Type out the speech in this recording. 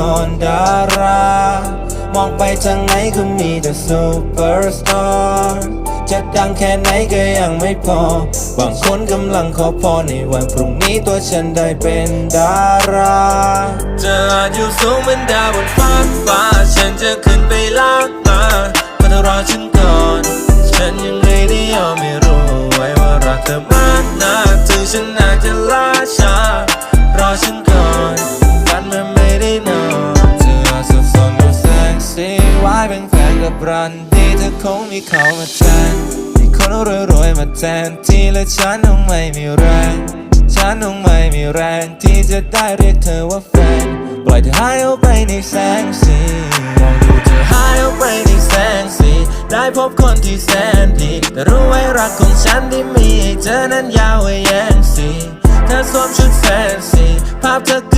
นอนดารา มองไปทางไหนก็มีแต่ซูเปอร์สตาร์จะดังแค่ไหนก็ยังไม่พอ บางคนกำลังขอพรในวันพรุ่งนี้ตัวฉันได้เป็นดาราเธออาจอยู่สูงเหมือนดาวบนฟ้าฟ้า ฉันจะขึ้นไปลากมามาเธอรอฉันก่อน ฉันยังไม่ได้ยอมไม่รู้ไว้ว่ารักเธอมากนะถึงฉันอาจจะล่าช้า ไว้เป็นแฟนกับรันดีเธอคงมีเขามาแทนมีคนรวยๆมาแทนที่และฉันคงไม่มีแรง ฉันคงไม่มีแรงที่จะได้เรียกเธอว่าแฟน ปล่อยเธอหายออกไปในแสงสีมองดูเธอหายออกไปในแสงสีได้พบคนที่แสนดีแต่รู้ไว้รักของฉันที่มีให้เธอนั้นยาวไว้แย่งสีเธอสวมชุดแฟนซีภาพเธอขึ้น